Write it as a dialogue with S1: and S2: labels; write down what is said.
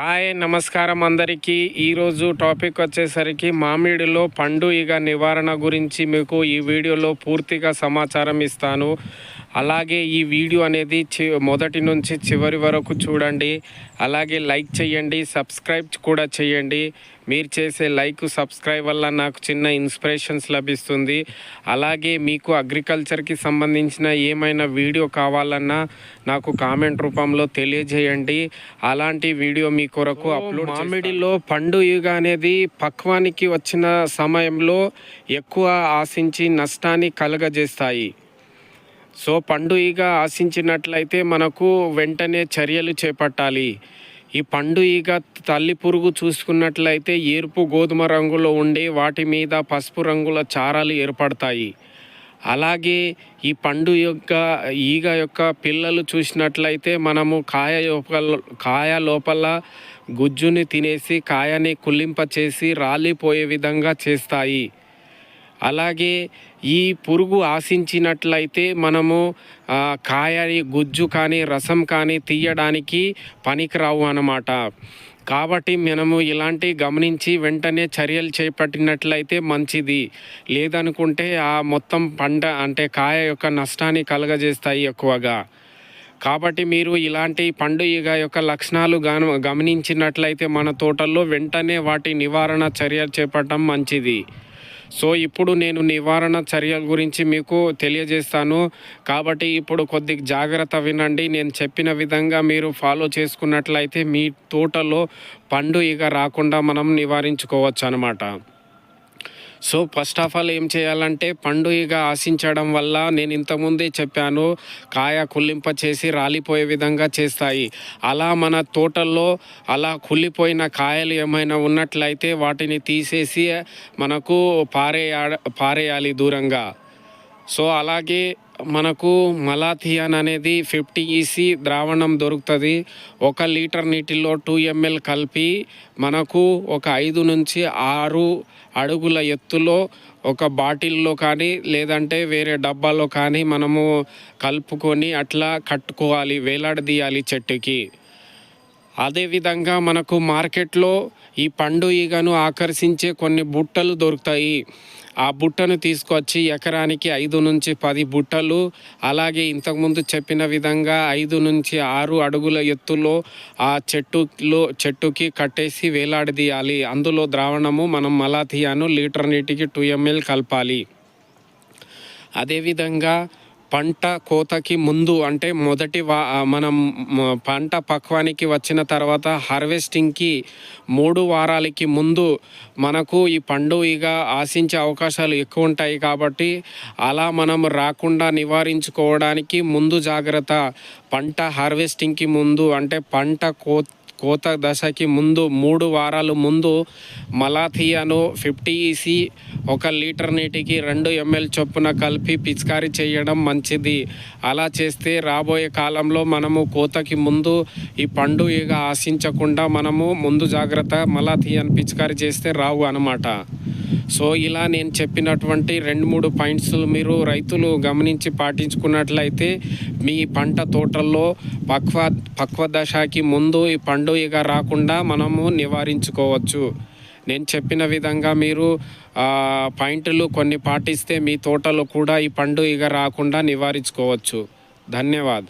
S1: Hi నమస్కారం అందరికీ. ఈరోజు టాపిక్ వచ్చేసరికి మామిడిలో పండు ఇగ నివారణ గురించి మీకు ఈ వీడియోలో పూర్తిగా సమాచారం ఇస్తాను. అలాగే ఈ వీడియో అనేది చి మొదటి నుంచి చివరి వరకు చూడండి. అలాగే లైక్ చేయండి సబ్స్క్రైబ్ కూడా చేయండి. మీరు చేసే లైక్ సబ్స్క్రైబ్ వల్ల నాకు చిన్న ఇన్స్పిరేషన్స్ లభిస్తుంది. అలాగే మీకు అగ్రికల్చర్కి సంబంధించిన ఏమైనా వీడియో కావాలన్నా నాకు కామెంట్ రూపంలో తెలియజేయండి. అలాంటి వీడియో మీ కొరకు అప్లోడ్ మామిడిలో పండు ఈగ అనేది పక్వానికి వచ్చిన సమయంలో ఎక్కువ ఆశించి నష్టాన్ని కలుగజేస్తాయి. సో పండు ఈగ ఆశించినట్లయితే మనకు వెంటనే చర్యలు చేపట్టాలి. ఈ పండు ఈగ తల్లి పురుగు చూసుకున్నట్లయితే ఎరుపు గోధుమ రంగులో ఉండి వాటి మీద పసుపు రంగుల చారాలు ఏర్పడతాయి. అలాగే ఈ పండు యొక్క ఈగ యొక్క పిల్లలు చూసినట్లయితే మనము కాయ లోపల కాయ లోపల గుజ్జుని తినేసి కాయని కుళ్ళింపచేసి రాలిపోయే విధంగా చేస్తాయి. అలాగే ఈ పురుగు ఆశించినట్లయితే మనము కాయ కాయని గుజ్జు కానీ రసం కానీ తీయడానికి పనికిరావు అన్నమాట. కాబట్టి మనము ఇలాంటి గమనించి వెంటనే చర్యలు చేపట్టినట్లయితే మంచిది. లేదనుకుంటే ఆ మొత్తం పంట అంటే కాయ యొక్క నష్టాన్ని కలగజేస్తాయి ఎక్కువగా. కాబట్టి మీరు ఇలాంటి పండుగ యొక్క లక్షణాలు గమ గమనించినట్లయితే మన తోటల్లో వెంటనే వాటి నివారణ చర్యలు చేపట్టడం మంచిది. సో ఇప్పుడు నేను నివారణ చర్యల గురించి మీకు తెలియజేస్తాను. కాబట్టి ఇప్పుడు కొద్ది జాగ్రత్త వినండి. నేను చెప్పిన విధంగా మీరు ఫాలో చేసుకున్నట్లయితే మీ తోటలో పండు ఇక రాకుండా మనం నివారించుకోవచ్చు అనమాట సో ఫస్ట్ ఆఫ్ ఆల్ ఏం చేయాలంటే పండుగ ఇక ఆశించడం వల్ల నేను ఇంతకుముందే చెప్పాను కాయ కుల్లింప చేసి రాలిపోయే విధంగా చేస్తాయి. అలా మన తోటల్లో అలా కుళ్ళిపోయిన కాయలు ఏమైనా ఉన్నట్లయితే వాటిని తీసేసి మనకు పారేయ పారేయాలి దూరంగా. సో అలాగే మనకు మలాథియాన్ అనేది ఫిఫ్టీ ఈసీ ద్రావణం దొరుకుతుంది. ఒక లీటర్ నీటిలో టూ ఎంఎల్ కలిపి మనకు ఒక ఐదు నుంచి ఆరు అడుగుల ఎత్తులో ఒక బాటిల్లో కానీ లేదంటే వేరే డబ్బాలో కానీ మనము కలుపుకొని అట్లా కట్టుకోవాలి వేలాడదీయాలి చెట్టుకి. అదేవిధంగా మనకు మార్కెట్లో ఈ పండు ఈగను ఆకర్షించే కొన్ని బుట్టలు దొరుకుతాయి. ఆ బుట్టను తీసుకొచ్చి ఎకరానికి ఐదు నుంచి పది బుట్టలు అలాగే ఇంతకుముందు చెప్పిన విధంగా ఐదు నుంచి ఆరు అడుగుల ఎత్తులో ఆ చెట్టులో చెట్టుకి కట్టేసి వేలాడదీయాలి. అందులో ద్రావణము మనం మలాథియాను లీటర్ నీటికి టూ ఎంఎల్ కలపాలి. అదేవిధంగా పంట కోతకి ముందు అంటే మొదటి వా మనం పంట పక్వానికి వచ్చిన తర్వాత హార్వెస్టింగ్కి మూడు వారాలకి ముందు మనకు ఈ పండు ఇక ఆశించే అవకాశాలు ఎక్కువ ఉంటాయి కాబట్టి అలా మనం రాకుండా నివారించుకోవడానికి ముందు జాగ్రత్త పంట హార్వెస్టింగ్కి ముందు అంటే పంట కోత కోత దశకి ముందు మూడు వారాలు ముందు మలాథియాను ఫిఫ్టీ ఈసీ ఒక లీటర్ నీటికి రెండు ఎంఎల్ చొప్పున కలిపి పిచికారీ చేయడం మంచిది. అలా చేస్తే రాబోయే కాలంలో మనము కోతకి ముందు ఈ పండు ఇక ఆశించకుండా మనము ముందు జాగ్రత్త మలాథియాను పిచికారీ చేస్తే రావు అనమాట సో ఇలా నేను చెప్పినటువంటి రెండు మూడు పాయింట్స్ మీరు రైతులు గమనించి పాటించుకున్నట్లయితే మీ పంట తోటల్లో పక్వ పక్వ దశకి ముందు ఈ పండు ఇక రాకుండా మనము నివారించుకోవచ్చు. నేను చెప్పిన విధంగా మీరు పాయింట్లు కొన్ని పాటిస్తే మీ తోటలో కూడా ఈ పండు ఇక రాకుండా నివారించుకోవచ్చు. ధన్యవాద్.